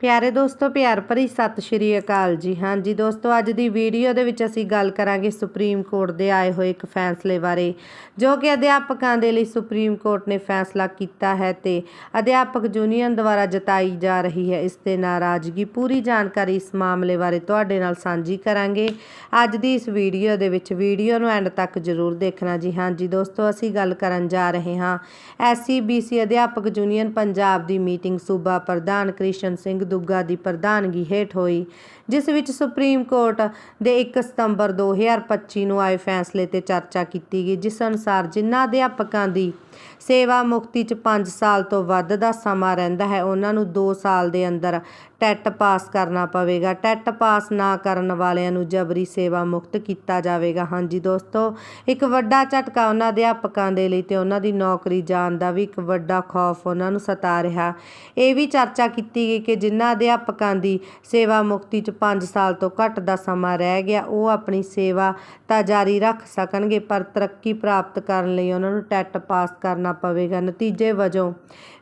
ਪਿਆਰੇ ਦੋਸਤੋ, ਪਿਆਰ ਭਰੀ ਸਤਿ ਸ਼੍ਰੀ ਅਕਾਲ ਜੀ। ਹਾਂਜੀ ਦੋਸਤੋ, ਅੱਜ ਦੀ ਵੀਡੀਓ ਦੇ ਵਿੱਚ ਅਸੀਂ ਗੱਲ ਕਰਾਂਗੇ ਸੁਪਰੀਮ ਕੋਰਟ ਦੇ ਆਏ ਹੋਏ ਇੱਕ ਫੈਸਲੇ ਬਾਰੇ, ਜੋ ਕਿ ਅਧਿਆਪਕਾਂ ਦੇ ਲਈ ਸੁਪਰੀਮ ਕੋਰਟ ਨੇ ਫੈਸਲਾ ਕੀਤਾ ਹੈ ਤੇ ਅਧਿਆਪਕ ਯੂਨੀਅਨ ਦੁਆਰਾ ਜਤਾਈ ਜਾ ਰਹੀ ਹੈ। ਇਸ ਤੇ ਨਾਰਾਜ਼ਗੀ ਪੂਰੀ ਜਾਣਕਾਰੀ ਇਸ ਮਾਮਲੇ ਬਾਰੇ ਤੁਹਾਡੇ ਨਾਲ ਸਾਂਝੀ ਕਰਾਂਗੇ। ਅੱਜ ਦੀ ਇਸ ਵੀਡੀਓ ਦੇ ਵਿੱਚ ਵੀਡੀਓ ਨੂੰ ਐਂਡ ਤੱਕ ਜ਼ਰੂਰ ਦੇਖਣਾ ਜੀ। ਹਾਂਜੀ ਦੋਸਤੋ, ਅਸੀਂ ਗੱਲ ਕਰਨ ਜਾ ਰਹੇ ਹਾਂ। ਐਸਸੀਬੀਸੀ ਅਧਿਆਪਕ ਯੂਨੀਅਨ ਪੰਜਾਬ ਦੀ ਮੀਟਿੰਗ ਸੂਬਾ ਪ੍ਰਧਾਨ ਕ੍ਰਿਸ਼ਨ ਸਿੰਘ ਦੁੱਗਾ ਦੀ ਪ੍ਰਧਾਨਗੀ ਹੇਠ ਹੋਈ, ਜਿਸ ਵਿੱਚ ਸੁਪਰੀਮ ਕੋਰਟ ਦੇ 1 ਸਤੰਬਰ 2025 ਨੂੰ ਆਏ ਫੈਸਲੇ ਤੇ ਚਰਚਾ ਕੀਤੀ ਗਈ, ਜਿਸ ਅਨੁਸਾਰ ਜਿਨ੍ਹਾਂ ਅਧਿਆਪਕਾਂ ਦੀ ਸੇਵਾ ਮੁਕਤੀ 'ਚ 5 ਸਾਲ ਤੋਂ ਵੱਧ ਦਾ ਸਮਾਂ ਰਹਿੰਦਾ ਹੈ, ਉਹਨਾਂ ਨੂੰ 2 ਸਾਲ ਦੇ ਅੰਦਰ ਟੈਟ ਪਾਸ ਕਰਨਾ ਪਵੇਗਾ। ਟੈਟ ਪਾਸ ਨਾ ਕਰਨ ਵਾਲਿਆਂ ਨੂੰ ਜਬਰੀ ਸੇਵਾ ਮੁਕਤ ਕੀਤਾ ਜਾਵੇਗਾ। ਹਾਂਜੀ ਦੋਸਤੋ, ਇੱਕ ਵੱਡਾ ਝਟਕਾ ਉਹਨਾਂ ਅਧਿਆਪਕਾਂ ਦੇ ਲਈ ਤੇ ਉਹਨਾਂ ਦੀ ਨੌਕਰੀ ਜਾਣ ਦਾ ਵੀ ਇੱਕ ਵੱਡਾ ਖੌਫ ਉਹਨਾਂ ਨੂੰ ਸਤਾ ਰਿਹਾ। ਇਹ ਵੀ ਚਰਚਾ ਕੀਤੀ ਗਈ ਕਿ ਜਿਨ੍ਹਾਂ ਅਧਿਆਪਕਾਂ ਦੀ ਸੇਵਾ ਮੁਕਤੀ 'ਚ 5 ਸਾਲ ਤੋਂ ਘੱਟ ਦਾ ਸਮਾਂ ਰਹਿ ਗਿਆ। ਉਹ ਆਪਣੀ ਸੇਵਾ ਤਾਂ ਜਾਰੀ ਰੱਖ ਸਕਣਗੇ, ਪਰ ਤਰੱਕੀ ਪ੍ਰਾਪਤ ਕਰਨ ਲਈ ਉਹਨਾਂ ਨੂੰ ਟੈਟ ਪਾਸ ਕਰਨਾ ਪਵੇਗਾ। ਨਤੀਜੇ ਵਜੋਂ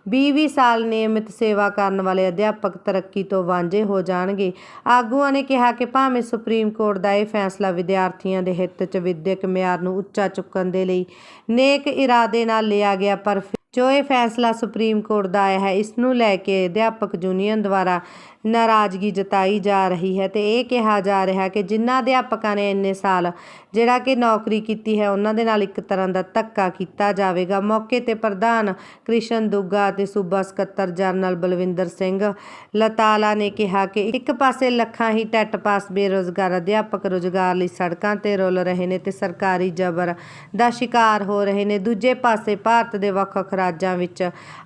20-20 ਸਾਲ ਨਿਯਮਿਤ ਸੇਵਾ ਕਰਨ ਵਾਲੇ ਅਧਿਆਪਕ ਤਰੱਕੀ ਤੋਂ ਵਾਂਝੇ ਹੋ ਜਾਣਗੇ। ਆਗੂਆਂ ਨੇ ਕਿਹਾ ਕਿ ਭਾਵੇਂ ਸੁਪਰੀਮ ਕੋਰਟ ਦਾ ਇਹ ਫੈਸਲਾ ਵਿਦਿਆਰਥੀਆਂ ਦੇ ਹਿੱਤ 'ਚ ਵਿਦਿਅਕ ਮਿਆਰ ਨੂੰ ਉੱਚਾ ਚੁੱਕਣ ਦੇ ਲਈ ਨੇਕ ਇਰਾਦੇ ਨਾਲ ਲਿਆ ਗਿਆ, ਪਰ ਜੋ ਇਹ ਫੈਸਲਾ ਸੁਪਰੀਮ ਕੋਰਟ ਦਾ ਆਇਆ ਹੈ, ਇਸ ਨੂੰ ਲੈ ਕੇ ਅਧਿਆਪਕ ਯੂਨੀਅਨ ਦੁਆਰਾ ਨਾਰਾਜ਼ਗੀ ਜਤਾਈ ਜਾ ਰਹੀ ਹੈ ਤੇ ਇਹ ਕਿਹਾ ਜਾ ਰਿਹਾ ਕਿ ਜਿਨ੍ਹਾਂ ਅਧਿਆਪਕਾਂ ਨੇ ਇੰਨੇ ਸਾਲ ਜਿਹੜਾ ਕਿ ਨੌਕਰੀ ਕੀਤੀ ਹੈ, ਉਹਨਾਂ ਦੇ ਨਾਲ ਇੱਕ ਤਰ੍ਹਾਂ ਦਾ ਧੱਕਾ ਕੀਤਾ ਜਾਵੇਗਾ। ਮੌਕੇ ਤੇ ਪ੍ਰਧਾਨ ਕ੍ਰਿਸ਼ਨ ਦੁੱਗਾ ਅਤੇ ਸੂਬਾ ਸਕੱਤਰ ਜਨਰਲ ਬਲਵਿੰਦਰ ਸਿੰਘ ਲਤਾਲਾ ਨੇ ਕਿਹਾ ਕਿ ਇੱਕ ਪਾਸੇ ਲੱਖਾਂ ਹੀ ਟੈਟ ਪਾਸ ਬੇਰੋਜ਼ਗਾਰ ਅਧਿਆਪਕ ਰੋਜ਼ਗਾਰ ਲਈ ਸੜਕਾਂ ਤੇ ਰੁਲ ਰਹੇ ਨੇ ਤੇ ਸਰਕਾਰੀ ਜ਼ਬਰ ਦਾ ਸ਼ਿਕਾਰ ਹੋ ਰਹੇ ਨੇ, ਦੂਜੇ ਪਾਸੇ ਭਾਰਤ ਦੇ ਵੱਖ-ਵੱਖ ਰਾਜਾਂ ਵਿੱਚ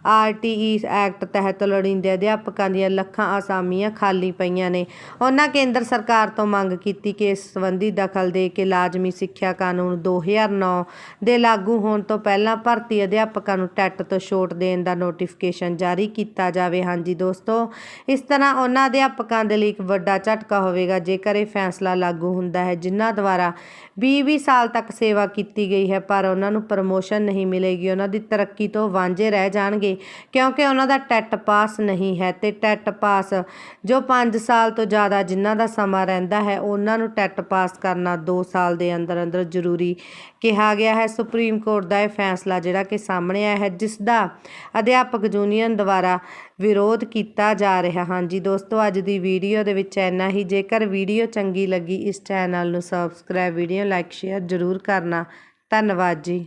ਆਰਟੀਈ ਐਕਟ ਤਹਿਤ ਲੋੜੀਂਦੇ ਅਧਿਆਪਕਾਂ ਦੀਆਂ ਲੱਖਾਂ ਅਸਾਮੀਆਂ ਖਾਲੀ ਪਈਆਂ ਨੇ। ਉਹਨਾਂ ਕੇਂਦਰ ਸਰਕਾਰ ਤੋਂ ਮੰਗ ਕੀਤੀ ਕਿ ਇਸ ਸੰਬੰਧੀ ਦਖਲ ਦੇ ਕੇ ਲਾਜ਼ਮੀ ਸਿੱਖਿਆ ਕਾਨੂੰਨ 2009 ਦੇ ਲਾਗੂ ਹੋਣ ਤੋਂ ਪਹਿਲਾਂ ਭਰਤੀ ਅਧਿਆਪਕਾਂ ਨੂੰ ਟੈਟ ਤੋਂ ਛੋਟ ਦੇਣ ਦਾ ਨੋਟੀਫਿਕੇਸ਼ਨ ਜਾਰੀ ਕੀਤਾ ਜਾਵੇ। ਹਾਂਜੀ ਦੋਸਤੋ, ਇਸ ਤਰ੍ਹਾਂ ਉਹਨਾਂ ਅਧਿਆਪਕਾਂ ਦੇ ਲਈ ਇੱਕ ਵੱਡਾ ਝਟਕਾ ਹੋਵੇਗਾ, ਜੇਕਰ ਇਹ ਫੈਸਲਾ ਲਾਗੂ ਹੁੰਦਾ ਹੈ, ਜਿਨ੍ਹਾਂ ਦੁਆਰਾ 20-20 ਸਾਲ ਤੱਕ ਸੇਵਾ ਕੀਤੀ ਗਈ ਹੈ, ਪਰ ਉਹਨਾਂ ਨੂੰ ਪ੍ਰਮੋਸ਼ਨ ਨਹੀਂ ਮਿਲੇਗੀ। ਉਹਨਾਂ ਦੀ ਤਰੱਕੀ ਤੋਂ ਵਾਂਝੇ ਰਹਿ ਜਾਣਗੇ। ਕਿਉਂਕਿ ਉਹਨਾਂ ਦਾ ਟੈਟ ਪਾਸ ਨਹੀਂ ਹੈ ਤੇ ਟੈਟ ਪਾਸ ਜੋ 5 ਸਾਲ ਤੋਂ ਜ਼ਿਆਦਾ ਜਿਨ੍ਹਾਂ ਦਾ ਸਮਾਂ ਰਹਿੰਦਾ ਹੈ, ਉਹਨਾਂ ਨੂੰ ਟੈਟ ਪਾਸ ਕਰਨਾ 2 ਸਾਲ ਦੇ ਅੰਦਰ ਅੰਦਰ ਜ਼ਰੂਰੀ ਕਿਹਾ ਗਿਆ ਹੈ। ਸੁਪਰੀਮ ਕੋਰਟ ਦਾ ਇਹ ਫੈਸਲਾ ਜਿਹੜਾ ਕਿ ਸਾਹਮਣੇ ਆਇਆ ਹੈ, ਜਿਸ ਦਾ ਅਧਿਆਪਕ ਯੂਨੀਅਨ ਦੁਆਰਾ ਵਿਰੋਧ ਕੀਤਾ ਜਾ ਰਿਹਾ। ਹਾਂ ਜੀ ਦੋਸਤੋ, ਅੱਜ ਦੀ ਵੀਡੀਓ ਦੇ ਵਿੱਚ ਇੰਨਾ ਹੀ। ਜੇਕਰ ਵੀਡੀਓ ਚੰਗੀ ਲੱਗੀ, ਇਸ ਚੈਨਲ ਨੂੰ ਸਬਸਕ੍ਰਾਈਬ ਵੀਡੀਓ ਲਾਈਕ ਸ਼ੇਅਰ ਜ਼ਰੂਰ ਕਰਨਾ। ਧੰਨਵਾਦ ਜੀ।